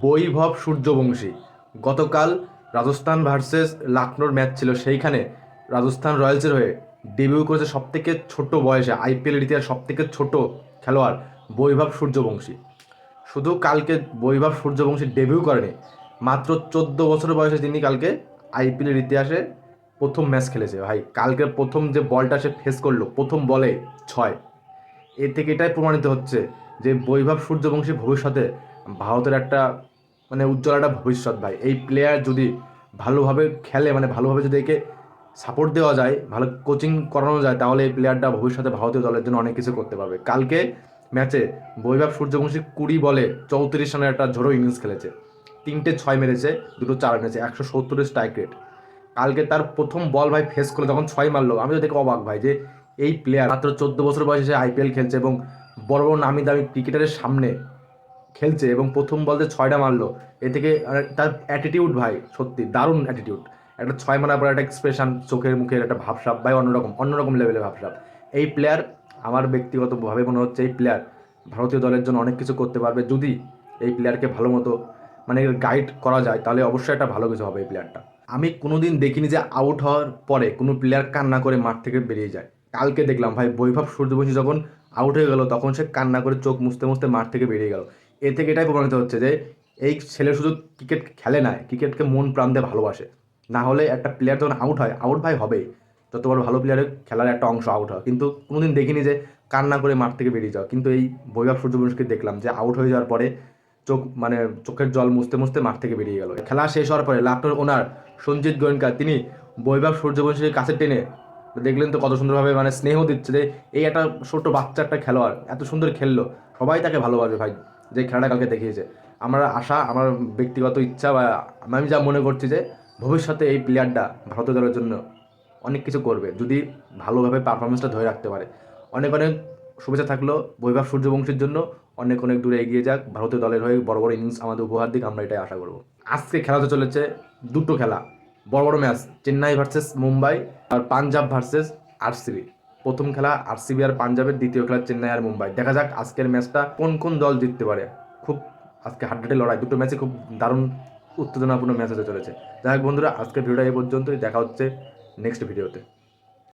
বৈভব সূর্যবংশী। গতকাল Rajasthan versus লখনৌর match ছিল। সেইখানে রাজস্থান রয়্যালসের হয়ে ডেবিউ করেছে সবথেকে ছোট বয়সে আইপিএলের ইতিহাস সবথেকে ছোট খেলোয়াড় বৈভব সূর্যবংশী। শুধু কালকে বৈভব সূর্যবংশী ডেবিউ করেনি, মাত্র চোদ্দ বছর বয়সে তিনি কালকে আইপিএলের ইতিহাসে প্রথম ম্যাচ খেলেছে। ভাই, কালকে প্রথম যে বলটা সে ফেস করল, প্রথম বলে ছয়। এ থেকে এটাই প্রমাণিত হচ্ছে যে বৈভব সূর্যবংশী ভবিষ্যতে ভারতের একটা মানে উজ্জ্বল একটা ভবিষ্যৎ ভাই। এই প্লেয়ার যদি ভালোভাবে খেলে মানে ভালোভাবে যদি একে সাপোর্ট দেওয়া যায়, ভালো কোচিং করানো যায়, তাহলে এই প্লেয়ারটা ভবিষ্যতে ভারতীয় দলের জন্য অনেক কিছু করতে পারবে। কালকে ম্যাচে বৈভব সূর্যবংশী কুড়ি বলে চৌত্রিশ রানের একটা ঝোড়ো ইনিংস খেলেছে। তিনটে ছয় মেরেছে, দুটো চার মেরেছে একশো সত্তরের স্ট্রাইক রেট কালকে তার প্রথম বল ভাই ফেস করে যখন ছয় মারলো। আমি তো দেখে অবাক ভাই যে এই প্লেয়ার মাত্র চোদ্দ বছর বয়সে সে আইপিএল খেলছে এবং বড় বড় নামি দামি ক্রিকেটারের সামনে খেলছে এবং প্রথম বলতে ছয়টা মারলো, এ থেকে তার অ্যাটিটিউড ভাই, সত্যি দারুণ অ্যাটিটিউড একটা ছয় মারার পর একটা এক্সপ্রেশন চোখের, মুখের একটা ভাবসাব ভাই অন্যরকম অন্যরকম লেভেলের ভাবসাব। এই প্লেয়ার আমার ব্যক্তিগতভাবে মনে হচ্ছে এই প্লেয়ার ভারতীয় দলের জন্য অনেক কিছু করতে পারবে। যদি এই প্লেয়ারকে ভালো মতো মানে গাইড করা যায়, তাহলে অবশ্যই একটা ভালো কিছু হবে এই প্লেয়ারটা আমি কোনোদিন দেখিনি যে আউট হওয়ার পরে কোনো প্লেয়ার কান্না করে মাঠ থেকে বেরিয়ে যায়। কালকে দেখলাম ভাই, বৈভব সূর্যবংশী যখন আউট হয়ে গেল, তখন সে কান্না করে চোখ মুছতে মুছতে মাঠ থেকে বেরিয়ে গেল। এ থেকে এটাই প্রমাণিত হচ্ছে যে এই ছেলে শুধু ক্রিকেট খেলে না ক্রিকেটকে মন প্রাণ দিয়ে ভালোবাসে। না হলে একটা প্লেয়ার যখন আউট হয় আউট ভাই হবেই। যত বড় ভালো প্লেয়ারের খেলার একটা অংশ আউট হয়। কিন্তু কোনোদিন দেখিনি যে কান্না করে মাঠ থেকে বেরিয়ে যাও। কিন্তু এই বৈভব সূর্যবংশীকে দেখলাম যে আউট হয়ে যাওয়ার পরে চোখ মানে চোখের জল মুছতে মুছতে মাঠ থেকে বেরিয়ে গেল। খেলা শেষ হওয়ার পরে লাকনোর ওনার সঞ্জিত গোয়েঙ্কা, তিনি বৈভব সূর্যবংশীর কাছে টেনে দেখলেন তো কত সুন্দরভাবে মানে স্নেহ দিচ্ছে যে এই একটা ছোট্ট বাচ্চা একটা খেলোয়াড়, এত সুন্দর খেললো। সবাই তাকে ভালোবাসবে ভাই। যে খেলাটা কালকে দেখিয়েছে। আমার আশা, আমার ব্যক্তিগত ইচ্ছা বা আমি যা মনে করছি যে ভবিষ্যতে এই প্লেয়ারটা ভারতীয় দলের জন্য অনেক কিছু করবে, যদি ভালোভাবে পারফরমেন্সটা ধরে রাখতে পারে। অনেক অনেক শুভেচ্ছা থাকল বৈভব সূর্যবংশীর জন্য। অনেক অনেক দূরে এগিয়ে যাক। ভারতীয় দলের হয়ে বড় বড় ইনিংস আমাদের উপহার দিক, আমরা এটাই আশা করব। আজকে খেলাতে চলেছে দুটো খেলা। বড় বড় ম্যাচ চেন্নাই ভার্সেস মুম্বাই আর পাঞ্জাব ভার্সেস আরসিবি প্রথম খেলা আরসিবি আর পাঞ্জাবের দ্বিতীয় খেলা চেন্নাই আর মুম্বাই। দেখা যাক আজকের ম্যাচটা কোন কোন দল জিততে পারে। খুব আজকে হাড্ডাটে লড়াই। দুটো ম্যাচে খুব দারুণ, উত্তেজনাপূর্ণ ম্যাচ হতে চলেছে। যাই হোক বন্ধুরা, আজকের ভিডিওটা এই পর্যন্তই। দেখা হচ্ছে নেক্সট ভিডিওতে